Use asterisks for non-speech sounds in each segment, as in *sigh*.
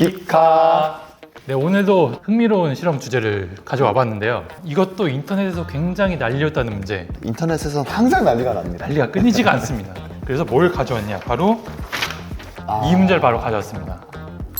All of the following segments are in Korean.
기카. 네, 오늘도 흥미로운 실험 주제를 가져와 봤는데요. 이것도 인터넷에서 굉장히 난리였다는 문제. 인터넷에서는 항상 난리가 납니다. 난리가 끊이지가 않습니다. 그래서 뭘 가져왔냐? 바로 아, 이 문제를 바로 가져왔습니다.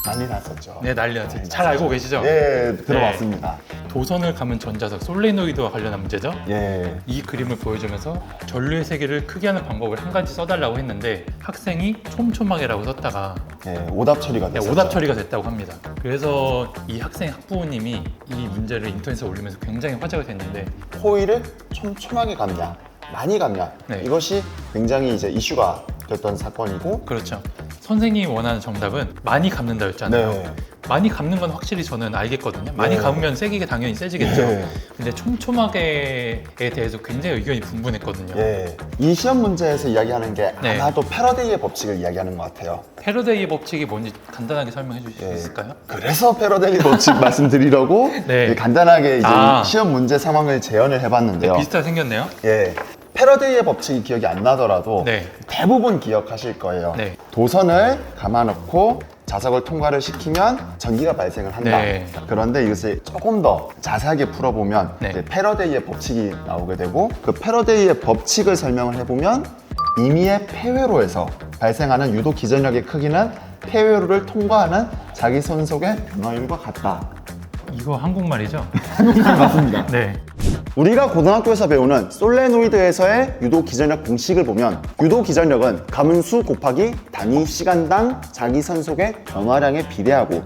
난리 났었죠. 네, 난리 났죠. 잘 알고 계시죠? 예, 들어봤습니다. 도선을 감은 전자석 솔레노이드와 관련한 문제죠. 예. 이 그림을 보여주면서 전류의 세계를 크게 하는 방법을 한 가지 써달라고 했는데 학생이 촘촘하게라고 썼다가 예, 오답 처리가 네, 됐었죠. 오답 처리가 됐다고 합니다. 그래서 이 학생 학부모님이 이 문제를 인터넷에 올리면서 굉장히 화제가 됐는데 코일을 촘촘하게 감냐, 많이 감냐 네. 이것이 굉장히 이제 이슈가 됐던 사건이고 그렇죠. 선생님이 원하는 정답은 많이 감는다였잖아요. 네. 많이 감는 건 확실히 저는 알겠거든요. 많이 네. 감으면 세기가 당연히 세지겠죠. 네. 근데 촘촘하게에 대해서 굉장히 의견이 분분했거든요. 예, 이 시험 문제에서 이야기하는 게 네. 아마도 패러데이의 법칙을 이야기하는 것 같아요. 패러데이 법칙이 뭔지 간단하게 설명해 주실 수 예. 있을까요? 그래서 패러데이 법칙 *laughs* 말씀드리려고 네. 예, 간단하게 이제 아. 시험 문제 상황을 재현을 해봤는데요. 비슷하게 생겼네요. 예, 패러데이의 법칙이 기억이 안 나더라도 네. 대부분 기억하실 거예요. 네. 도선을 감아놓고 자석을 통과를 시키면 전기가 발생을 한다. 네. 그런데 이것을 조금 더 자세하게 풀어보면 네. 이제 패러데이의 법칙이 나오게 되고 그 패러데이의 법칙을 설명을 해보면 임의의 폐회로에서 발생하는 유도 기전력의 크기는 폐회로를 통과하는 자기 손속의 변화율과 같다. 이거 한국말이죠? 맞습니다. *laughs* 네. 우리가 고등학교에서 배우는 솔레노이드에서의 유도 기전력 공식을 보면 유도 기전력은 가문수 곱하기 단위 시간당 자기 선속의 변화량에 비례하고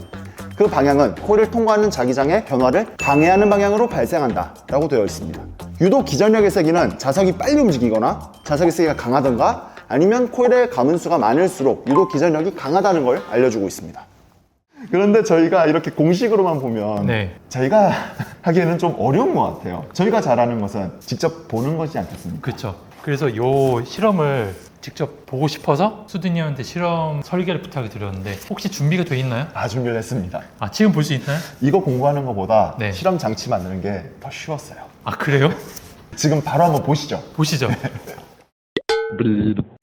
그 방향은 코일을 통과하는 자기장의 변화를 방해하는 방향으로 발생한다 라고 되어 있습니다 유도 기전력의 세기는 자석이 빨리 움직이거나 자석의 세기가 강하던가 아니면 코일의 가문수가 많을수록 유도 기전력이 강하다는 걸 알려주고 있습니다 그런데 저희가 이렇게 공식으로만 보면 네. 저희가 *laughs* 하기에는 좀 어려운 것 같아요. 저희가 잘하는 것은 직접 보는 것이 않겠습니까? 그렇죠. 그래서 이 실험을 직접 보고 싶어서 수드님한테 실험 설계를 부탁을 드렸는데 혹시 준비가 돼 있나요? 다 준비를 했습니다. 아 지금 볼 수 있나요? 이거 공부하는 것보다 네. 실험 장치 만드는 게 더 쉬웠어요. 아 그래요? 지금 바로 한번 보시죠. 보시죠. *laughs*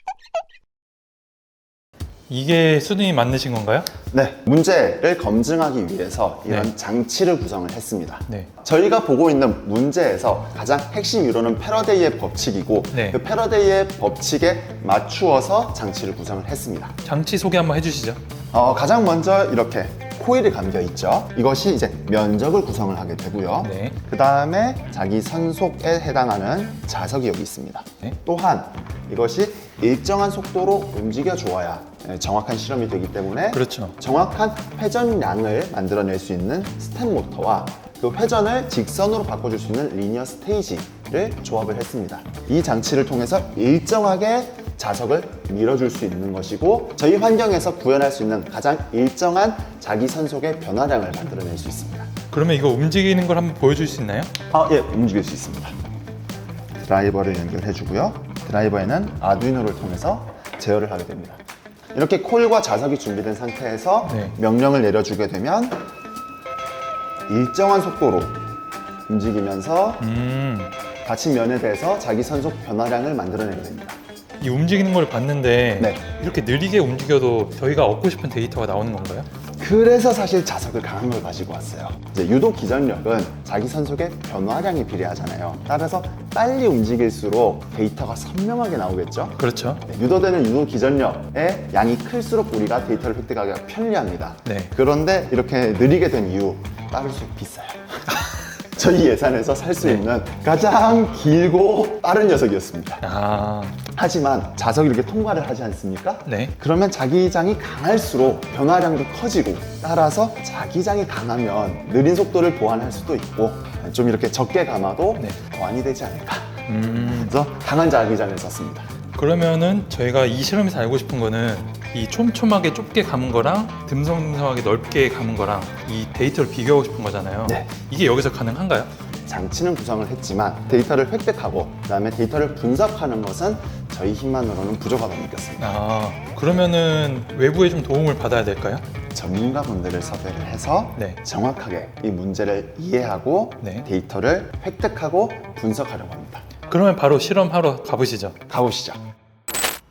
이게 수드님 만드신 건가요? 네, 문제를 검증하기 위해서 이런 네. 장치를 구성을 했습니다. 네. 저희가 보고 있는 문제에서 가장 핵심 이론은 패러데이의 법칙이고 네. 그 패러데이의 법칙에 맞추어서 장치를 구성을 했습니다. 장치 소개 한번 해주시죠. 어, 가장 먼저 이렇게 코일이 감겨 있죠. 이것이 이제 면적을 구성을 하게 되고요. 네. 그 다음에 자기 선속에 해당하는 자석이 여기 있습니다. 네. 또한 이것이 일정한 속도로 움직여 주어야 예, 정확한 실험이 되기 때문에 그렇죠. 정확한 회전량을 만들어낼 수 있는 스텝 모터와 그 회전을 직선으로 바꿔줄 수 있는 리니어 스테이지를 조합을 했습니다. 이 장치를 통해서 일정하게 자석을 밀어줄 수 있는 것이고 저희 환경에서 구현할 수 있는 가장 일정한 자기 선속의 변화량을 만들어낼 수 있습니다. 그러면 이거 움직이는 걸 한번 보여줄 수 있나요? 아, 예, 움직일 수 있습니다. 드라이버를 연결해 주고요. 드라이버에는 아두이노를 통해서 제어를 하게 됩니다. 이렇게 콜과 자석이 준비된 상태에서 네. 명령을 내려주게 되면 일정한 속도로 움직이면서 음, 닫힌 면에 대해서 자기 선속 변화량을 만들어내게 됩니다. 이 움직이는 걸 봤는데 네. 이렇게 느리게 움직여도 저희가 얻고 싶은 데이터가 나오는 건가요? 그래서 사실 자석을 강한 걸 가지고 왔어요. 이제 유도 기전력은 자기 선속의 변화량이 비례하잖아요. 따라서 빨리 움직일수록 데이터가 선명하게 나오겠죠. 그렇죠. 네, 유도되는 유도 기전력의 양이 클수록 우리가 데이터를 획득하기가 편리합니다. 네. 그런데 이렇게 느리게 된 이유 빠를수록 비싸요. *laughs* 저희 예산에서 살수 네. 있는 가장 길고 빠른 녀석이었습니다. 아, 하지만 자석이 이렇게 통과를 하지 않습니까? 네. 그러면 자기장이 강할수록 변화량도 커지고 따라서 자기장이 강하면 느린 속도를 보완할 수도 있고 좀 이렇게 적게 감아도 네. 보완이 되지 않을까. 음, 그래서 강한 자기장을 썼습니다. 그러면은 저희가 이 실험에서 알고 싶은 거는 이 촘촘하게 좁게 감은 거랑 듬성듬성하게 넓게 감은 거랑 이 데이터를 비교하고 싶은 거잖아요. 네. 이게 여기서 가능한가요? 장치는 구성을 했지만 데이터를 획득하고 그다음에 데이터를 분석하는 것은 저희 힘만으로는 부족하다고 느꼈습니다. 아, 그러면은 외부의 좀 도움을 받아야 될까요? 전문가분들을 섭외를 해서 네. 정확하게 이 문제를 이해하고 네. 데이터를 획득하고 분석하려고 합니다. 그러면 바로 실험하러 가보시죠. 가보시죠.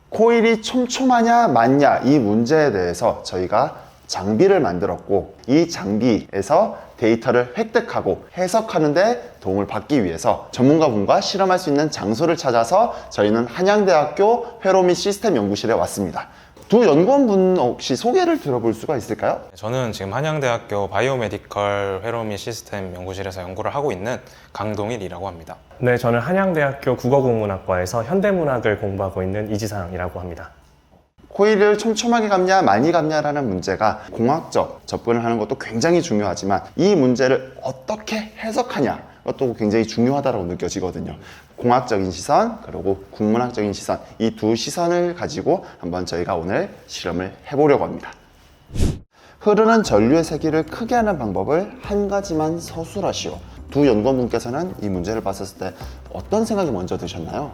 코일이 촘촘하냐 맞냐 이 문제에 대해서 저희가 장비를 만들었고 이 장비에서 데이터를 획득하고 해석하는데 도움을 받기 위해서 전문가분과 실험할 수 있는 장소를 찾아서 저희는 한양대학교 회로미 시스템 연구실에 왔습니다. 두 연구원분 혹시 소개를 들어볼 수가 있을까요? 저는 지금 한양대학교 바이오메디컬 회로미 시스템 연구실에서 연구를 하고 있는 강동일이라고 합니다. 네, 저는 한양대학교 국어국문학과에서 현대문학을 공부하고 있는 이지상이라고 합니다. 코일을 촘촘하게 감냐 많이 감냐라는 문제가 공학적 접근을 하는 것도 굉장히 중요하지만 이 문제를 어떻게 해석하냐 그것도 굉장히 중요하다고 느껴지거든요. 공학적인 시선 그리고 국문학적인 시선 이 두 시선을 가지고 한번 저희가 오늘 실험을 해보려고 합니다. 흐르는 전류의 세기를 크게 하는 방법을 한 가지만 서술하시오. 두 연구원분께서는 이 문제를 봤을 때 어떤 생각이 먼저 드셨나요?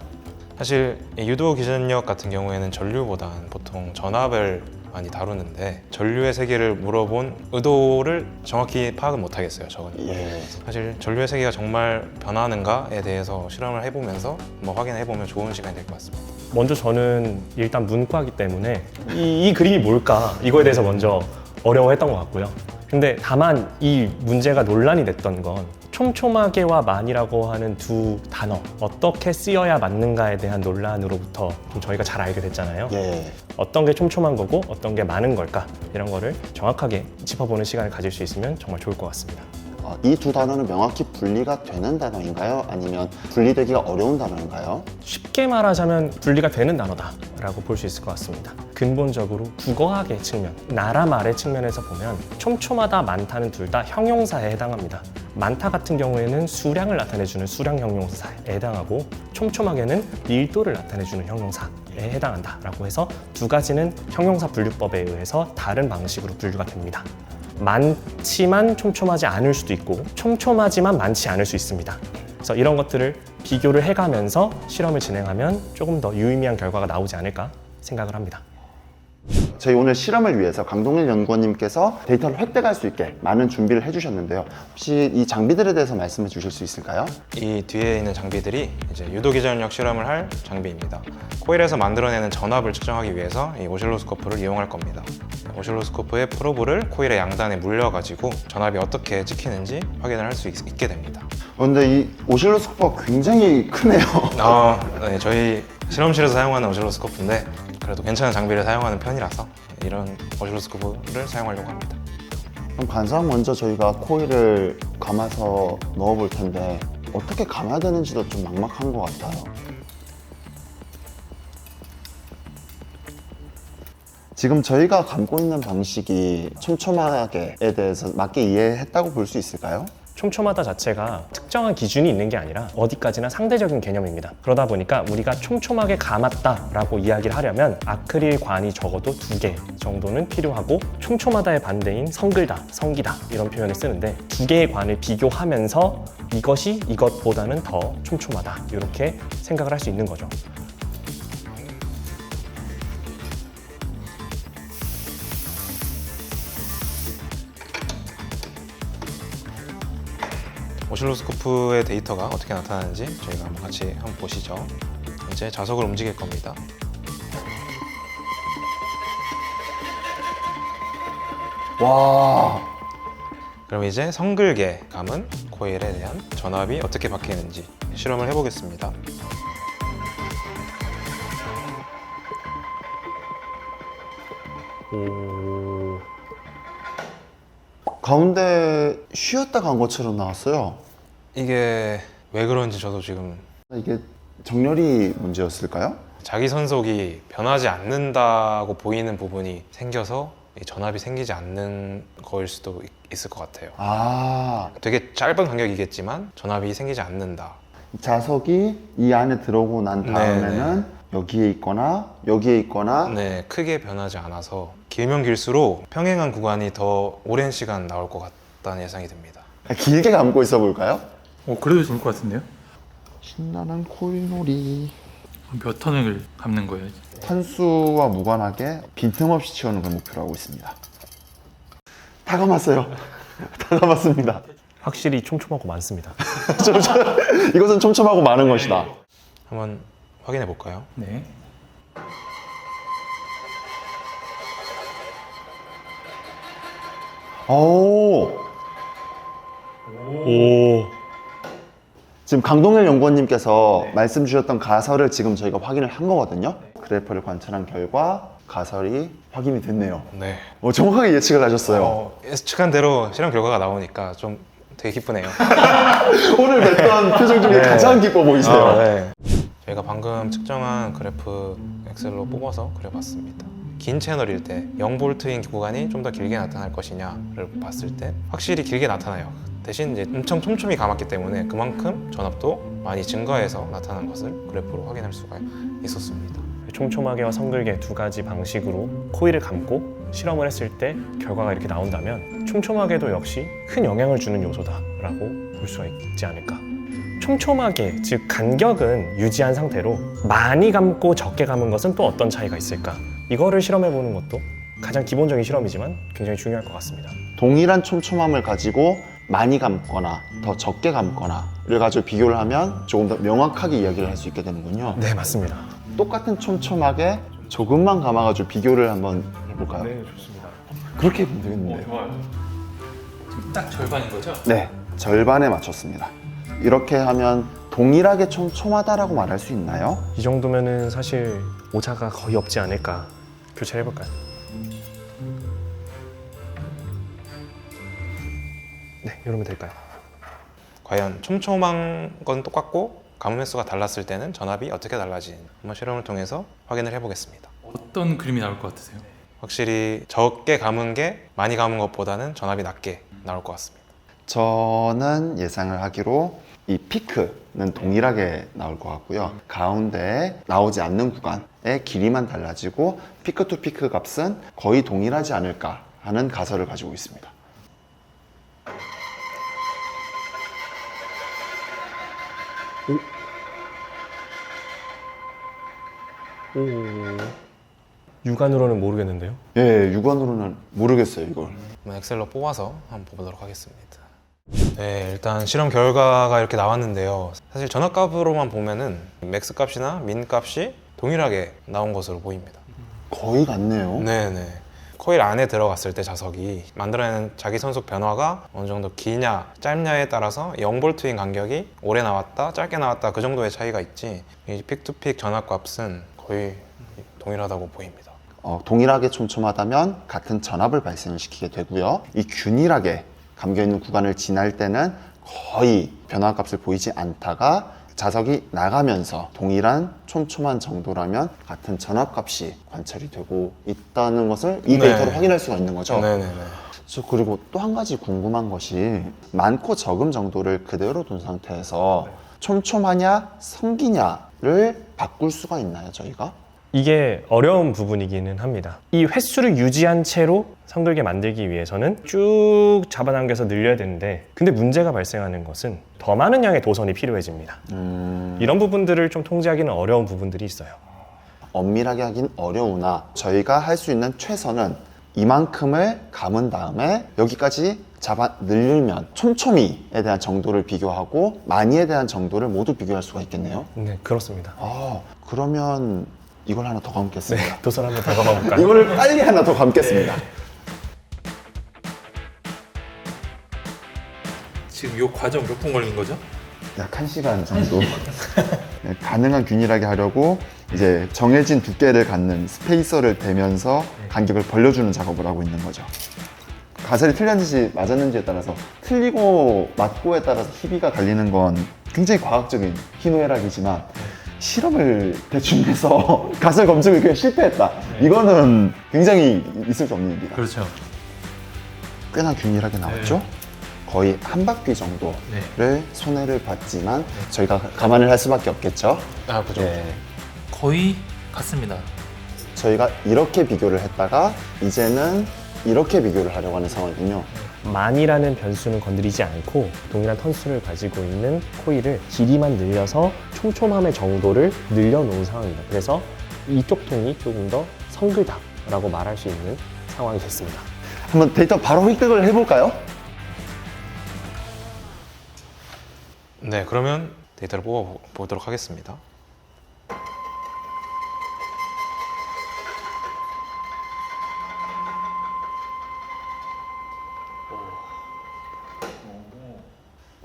사실 이 유도 기전력 같은 경우에는 전류보단 보통 전압을 많이 다루는데 전류의 세계를 물어본 의도를 정확히 파악은 못하겠어요. 저는. 예. 사실 전류의 세계가 정말 변하는가에 대해서 실험을 해보면서 한번 확인해 보면 좋은 시간이 될 것 같습니다. 먼저 저는 일단 문과이기 때문에 이, 이 그림이 뭘까 이거에 대해서 먼저 어려워했던 것 같고요. 근데 다만 이 문제가 논란이 됐던 건 촘촘하게와 만이라고 하는 두 단어 어떻게 쓰여야 맞는가에 대한 논란으로부터 좀 저희가 잘 알게 됐잖아요. 예. 어떤 게 촘촘한 거고 어떤 게 많은 걸까 이런 거를 정확하게 짚어보는 시간을 가질 수 있으면 정말 좋을 것 같습니다. 어, 이두 단어는 명확히 분리가 되는 단어인가요? 아니면 분리되기가 어려운 단어인가요? 쉽게 말하자면 분리가 되는 단어다라고 볼 수 있을 것 같습니다. 근본적으로 국어학의 측면, 나라 말의 측면에서 보면 촘촘하다, 많다는 둘 다 형용사에 해당합니다. 많다 같은 경우에는 수량을 나타내주는 수량 형용사에 해당하고 촘촘하게는 밀도를 나타내주는 형용사에 해당한다라고 해서 두 가지는 형용사 분류법에 의해서 다른 방식으로 분류가 됩니다. 많지만 촘촘하지 않을 수도 있고 촘촘하지만 많지 않을 수 있습니다. 그래서 이런 것들을 비교를 해가면서 실험을 진행하면 조금 더 유의미한 결과가 나오지 않을까 생각을 합니다. 저희 오늘 실험을 위해서 강동일 연구원님께서 데이터를 획득할 수 있게 많은 준비를 해주셨는데요. 혹시 이 장비들에 대해서 말씀해 주실 수 있을까요? 이 뒤에 있는 장비들이 이제 유도 기전력 실험을 할 장비입니다. 코일에서 만들어내는 전압을 측정하기 위해서 이 오실로스코프를 이용할 겁니다. 오실로스코프의 프로브를 코일의 양단에 물려가지고 전압이 어떻게 찍히는지 확인을 할 수 있게 됩니다. 어, 근데 이 오실로스코프가 굉장히 크네요. 아, 네, 저희 실험실에서 사용하는 오실로스코프인데 그래도 괜찮은 장비를 사용하는 편이라서 이런 오실로스코프를 사용하려고 합니다. 그럼 간사항 먼저 저희가 코일을 감아서 넣어 볼 텐데 어떻게 감아야 되는지도 좀 막막한 것 같아요. 지금 저희가 감고 있는 방식이 촘촘하게에 대해서 맞게 이해했다고 볼 수 있을까요? 촘촘하다 자체가 특정한 기준이 있는 게 아니라 어디까지나 상대적인 개념입니다. 그러다 보니까 우리가 촘촘하게 감았다라고 이야기를 하려면 아크릴 관이 적어도 두 개 정도는 필요하고 촘촘하다의 반대인 성글다, 성기다 이런 표현을 쓰는데 두 개의 관을 비교하면서 이것이 이것보다는 더 촘촘하다 이렇게 생각을 할 수 있는 거죠. 오실로스코프의 데이터가 어떻게 나타나는지 저희가 한번 같이 한번 보시죠. 이제 자석을 움직일 겁니다. 와, 그럼 이제 성글게 감은 코일에 대한 전압이 어떻게 바뀌는지 실험을 해보겠습니다. 오... 가운데 쉬었다 간 것처럼 나왔어요. 이게 왜 그런지 저도 지금 이게 정렬이 문제였을까요? 자기 선속이 변하지 않는다고 보이는 부분이 생겨서 이 전압이 생기지 않는 거일 수도 있- 있을 것 같아요. 아, 되게 짧은 간격이겠지만 전압이 생기지 않는다. 자석이 이 안에 들어오고 난 다음에는 여기에 있거나 여기에 있거나 네, 크게 변하지 않아서 길면 길수록 평행한 구간이 더 오랜 시간 나올 것 같다는 예상이 듭니다. 길게 감고 있어 볼까요? 어, 그래도 좋을 것 같은데요? 신나는 코일놀이 몇 턴을 감는 거예요? 탄수와 무관하게 빈틈없이 치우는 걸 목표로 하고 있습니다. 다 감았어요. *laughs* 다 감았습니다. 확실히 촘촘하고 많습니다. *laughs* 이것은 촘촘하고 많은 것이다. 한번 확인해 볼까요? 네. 오. 오. 지금 강동일 연구원님께서 말씀 주셨던 가설을 지금 저희가 확인을 한 거거든요. 그래프를 관찰한 결과 가설이 확인이 됐네요. 네. 어, 정확하게 예측을 하셨어요. 어, 예측한 대로 실험 결과가 나오니까 좀 되게 기쁘네요. *laughs* 오늘 뵀던 표정 중에 네. 가장 기뻐 보이세요. 아, 네. 저희가 방금 측정한 그래프 엑셀로 뽑아서 그려봤습니다. 긴 채널일 때 0볼트인 구간이 좀 더 길게 나타날 것이냐를 봤을 때 확실히 길게 나타나요. 대신 이제 엄청 촘촘히 감았기 때문에 그만큼 전압도 많이 증가해서 나타난 것을 그래프로 확인할 수가 있었습니다. 촘촘하게와 성글게 두 가지 방식으로 코일을 감고 실험을 했을 때 결과가 이렇게 나온다면 촘촘하게도 역시 큰 영향을 주는 요소다라고 볼 수가 있지 않을까. 촘촘하게 즉 간격은 유지한 상태로 많이 감고 적게 감은 것은 또 어떤 차이가 있을까? 이거를 실험해 보는 것도 가장 기본적인 실험이지만 굉장히 중요할 것 같습니다. 동일한 촘촘함을 가지고 많이 감거나 더 적게 감거나를 가지고 비교를 하면 조금 더 명확하게 이야기를 할 수 있게 되는군요. 네 맞습니다. 똑같은 촘촘하게 조금만 감아가지고 비교를 한번 해볼까요? 좋습니다. 그렇게 하면 되겠는데요. 좋아요. 지금 딱 절반인 거죠? 네, 절반에 맞췄습니다. 이렇게 하면 동일하게 촘촘하다라고 말할 수 있나요? 이 정도면은 사실 오차가 거의 없지 않을까 교체를 해볼까요? 네, 이러면 될까요? 과연 촘촘한 건 똑같고 감음 횟수가 달랐을 때는 전압이 어떻게 달라지는지 한번 실험을 통해서 확인을 해보겠습니다. 어떤 그림이 나올 것 같으세요? 확실히 적게 감은 게 많이 감은 것보다는 전압이 낮게 나올 것 같습니다. 저는 예상을 하기로 이 피크는 동일하게 나올 것 같고요. 가운데 나오지 않는 구간의 길이만 달라지고 피크 투 피크 값은 거의 동일하지 않을까 하는 가설을 가지고 있습니다. 오. 육안으로는 모르겠는데요. 예, 육안으로는 모르겠어요, 이걸. 한번 엑셀로 뽑아서 한번 보도록 하겠습니다. 네, 일단 실험 결과가 이렇게 나왔는데요. 사실 전압값으로만 보면은 맥스 값이나 민 값이 동일하게 나온 것으로 보입니다. 거의 같네요. 네네. 코일 안에 들어갔을 때 자석이 만들어내는 자기 선속 변화가 어느 정도 기냐 짧냐에 따라서 0볼트인 간격이 오래 나왔다 짧게 나왔다 그 정도의 차이가 있지 이 픽투픽 전압값은 거의 동일하다고 보입니다. 어, 동일하게 촘촘하다면 같은 전압을 발생을 시키게 되고요. 이 균일하게 감겨 있는 구간을 지날 때는 거의 변화값을 보이지 않다가 자석이 나가면서 동일한 촘촘한 정도라면 같은 전압값이 관찰이 되고 있다는 것을 이 네. 데이터로 확인할 수가 있는 거죠. 네 네 네. 저 그리고 또 한 가지 궁금한 것이 많고 적음 정도를 그대로 둔 상태에서 촘촘하냐 성기냐를 바꿀 수가 있나요 저희가? 이게 어려운 부분이기는 합니다. 이 횟수를 유지한 채로 성들게 만들기 위해서는 쭉 잡아당겨서 늘려야 되는데 근데 문제가 발생하는 것은 더 많은 양의 도선이 필요해집니다. 음... 이런 부분들을 좀 통제하기는 어려운 부분들이 있어요. 엄밀하게 하긴 어려우나 저희가 할 수 있는 최선은 이만큼을 감은 다음에 여기까지 잡아 늘리면 촘촘히에 대한 정도를 비교하고 많이에 대한 정도를 모두 비교할 수가 있겠네요. 네, 그렇습니다. 아 그러면 이걸 하나 더 감겠습니다. 도선 한번 더 감아볼까요? *laughs* 이거를 빨리 하나 더 감겠습니다. 지금 이 과정 몇 분 걸린 거죠? 약 1시간 정도 네, 가능한 균일하게 하려고 이제 정해진 두께를 갖는 스페이서를 대면서 간격을 벌려주는 작업을 하고 있는 거죠 가설이 틀렸는지 맞았는지에 따라서 틀리고 맞고에 따라서 희비가 갈리는 건 굉장히 과학적인 희노애락이지만 실험을 대충 해서 *laughs* 가설 검증을 그냥 실패했다 이거는 굉장히 있을 수 없는 일이다 그렇죠. 꽤나 균일하게 나왔죠 거의 한 바퀴 정도를 네. 손해를 봤지만 저희가 감안을 할 수밖에 없겠죠. 아 그죠. 네. 거의 같습니다. 저희가 이렇게 비교를 했다가 이제는 이렇게 비교를 하려고 하는 상황이군요. 만이라는 변수는 건드리지 않고 동일한 턴수를 가지고 있는 코일을 길이만 늘려서 촘촘함의 정도를 늘려놓은 상황입니다. 그래서 이쪽 통이 조금 더 성글다라고 말할 수 있는 상황이 됐습니다. 한번 데이터 바로 획득을 해볼까요? 네, 그러면 데이터를 뽑아 보도록 하겠습니다.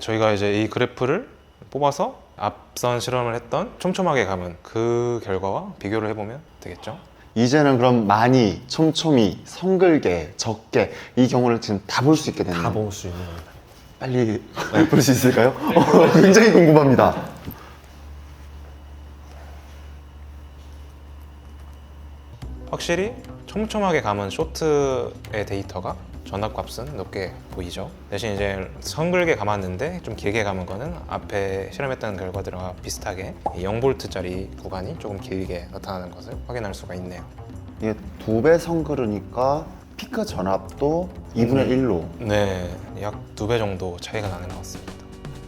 저희가 이제 이 그래프를 뽑아서 앞선 실험을 했던 촘촘하게 감은 그 결과와 비교를 해보면 되겠죠. 이제는 그럼 많이, 촘촘히, 성글게, 적게 이 경우를 지금 다 볼 수 있게 됐네요. 다볼 수 있는 겁니다. 빨리 볼 수 있을까요? *laughs* 어, 굉장히 궁금합니다. 확실히 촘촘하게 감은 쇼트의 데이터가 전압값은 높게 보이죠. 대신 이제 성글게 감았는데 좀 길게 감은 거는 앞에 실험했던 결과들과 비슷하게 0볼트짜리 구간이 조금 길게 나타나는 것을 확인할 수가 있네요. 이게 두배 성글으니까 피크 전압도 2분의 1로 네, 약 두 배 정도 차이가 나는 것 같습니다.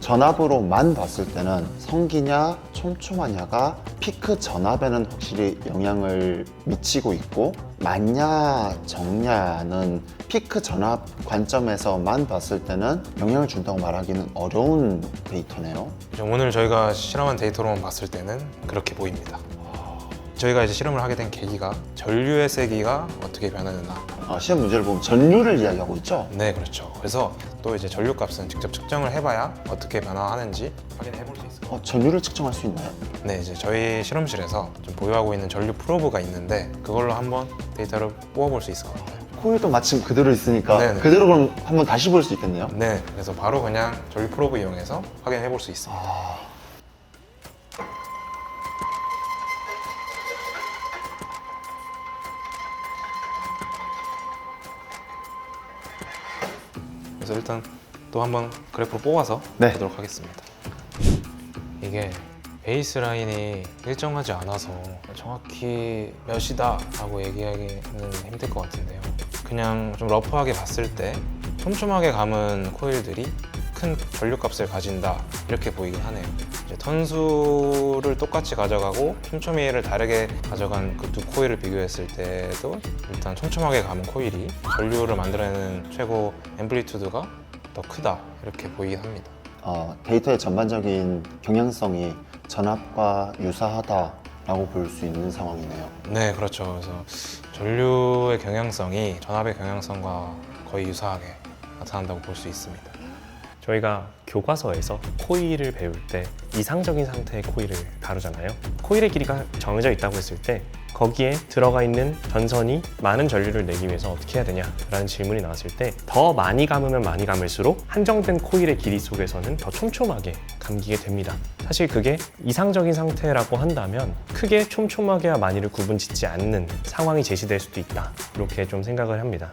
전압으로만 봤을 때는 성기냐 촘촘하냐가 피크 전압에는 확실히 영향을 미치고 있고 많냐 적냐는 피크 전압 관점에서만 봤을 때는 영향을 준다고 말하기는 어려운 데이터네요. 오늘 저희가 실험한 데이터로만 봤을 때는 그렇게 보입니다. 저희가 이제 실험을 하게 된 계기가 전류의 세기가 어떻게 변하느냐. 아, 시험 문제를 보면 전류를 이야기하고 있죠. 네, 그렇죠. 그래서 또 이제 전류값은 직접 측정을 해봐야 어떻게 변화하는지 확인해 볼 수 있을 것 어, 전류를 측정할 수 있나요? 같아요. 네, 이제 저희 실험실에서 좀 보유하고 있는 전류 프로브가 있는데 그걸로 한번 데이터를 뽑아볼 수 있을 것 같아요. 코일도 마침 그대로 있으니까 네네. 그대로 그럼 한번 다시 볼 수 있겠네요. 네, 그래서 바로 그냥 전류 프로브 이용해서 확인해 볼 수 있습니다. 그래서 일단 또 한번 그래프를 뽑아서 네. 보도록 하겠습니다. 이게 베이스 라인이 일정하지 않아서 정확히 몇이다 라고 얘기하기는 힘들 것 같은데요. 그냥 좀 러프하게 봤을 때 촘촘하게 감은 코일들이 큰 전류값을 가진다 이렇게 보이긴 하네요. 턴수를 똑같이 가져가고 촘촘히를 다르게 가져간 그 두 코일을 비교했을 때도 일단 촘촘하게 감은 코일이 전류를 만들어내는 최고 앰플리튜드가 더 크다 이렇게 보이긴 합니다. 어, 데이터의 전반적인 경향성이 전압과 유사하다라고 볼 수 있는 상황이네요. 네, 그렇죠. 그래서 전류의 경향성이 전압의 경향성과 거의 유사하게 나타난다고 볼 수 있습니다. 저희가 교과서에서 코일을 배울 때 이상적인 상태의 코일을 다루잖아요. 코일의 길이가 정해져 있다고 했을 때 거기에 들어가 있는 전선이 많은 전류를 내기 위해서 어떻게 해야 되냐라는 질문이 나왔을 때 더 많이 감으면 많이 감을수록 한정된 코일의 길이 속에서는 더 촘촘하게 감기게 됩니다. 사실 그게 이상적인 상태라고 한다면 크게 촘촘하게와 많이를 구분 짓지 않는 상황이 제시될 수도 있다. 이렇게 좀 생각을 합니다.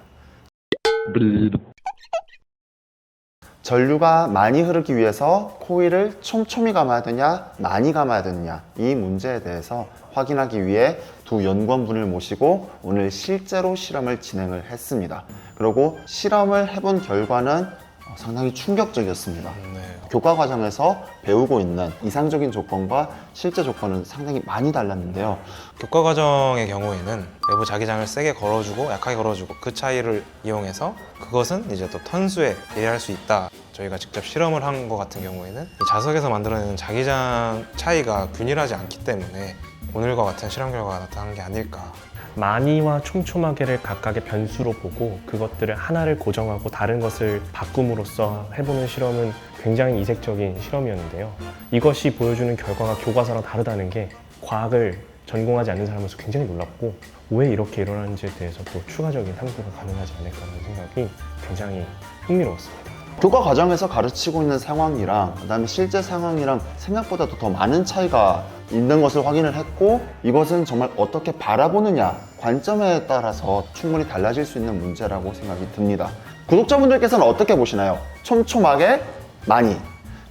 전류가 많이 흐르기 위해서 코일을 촘촘히 감아야 되냐, 많이 감아야 되느냐 이 문제에 대해서 확인하기 위해 두 연구원분을 모시고 오늘 실제로 실험을 진행을 했습니다. 그리고 실험을 해본 결과는 어, 상당히 충격적이었습니다. 네. 교과 과정에서 배우고 있는 이상적인 조건과 실제 조건은 상당히 많이 달랐는데요. 교과 과정의 경우에는 외부 자기장을 세게 걸어주고 약하게 걸어주고 그 차이를 이용해서 그것은 이제 또 턴수에 비례할 수 있다. 저희가 직접 실험을 한 것 같은 경우에는 이 자석에서 만들어내는 자기장 차이가 균일하지 않기 때문에 오늘과 같은 실험 결과가 나타난 게 아닐까. 많이와 촘촘하게를 각각의 변수로 보고 그것들을 하나를 고정하고 다른 것을 바꿈으로써 해보는 실험은 굉장히 이색적인 실험이었는데요. 이것이 보여주는 결과가 교과서랑 다르다는 게 과학을 전공하지 않는 사람으로서 굉장히 놀랍고 왜 이렇게 일어나는지에 대해서 또 추가적인 탐구가 가능하지 않을까라는 생각이 굉장히 흥미로웠습니다. 교과 과정에서 가르치고 있는 상황이랑 그다음에 실제 상황이랑 생각보다도 더 많은 차이가 있는 것을 확인을 했고 이것은 정말 어떻게 바라보느냐 관점에 따라서 충분히 달라질 수 있는 문제라고 생각이 듭니다. 구독자분들께서는 어떻게 보시나요? 촘촘하게 많이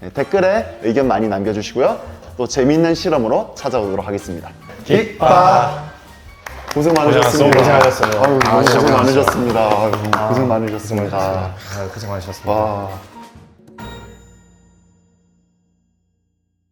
네, 댓글에 의견 많이 남겨주시고요. 또 재미있는 실험으로 찾아오도록 하겠습니다. 깃바 고생 많으셨습니다. 고생하셨어요. 아유, 아, 진짜 고생 고생하셨어요. 많으셨습니다. 아유, 고생 많으셨습니다. 고생 많으셨습니다. 와.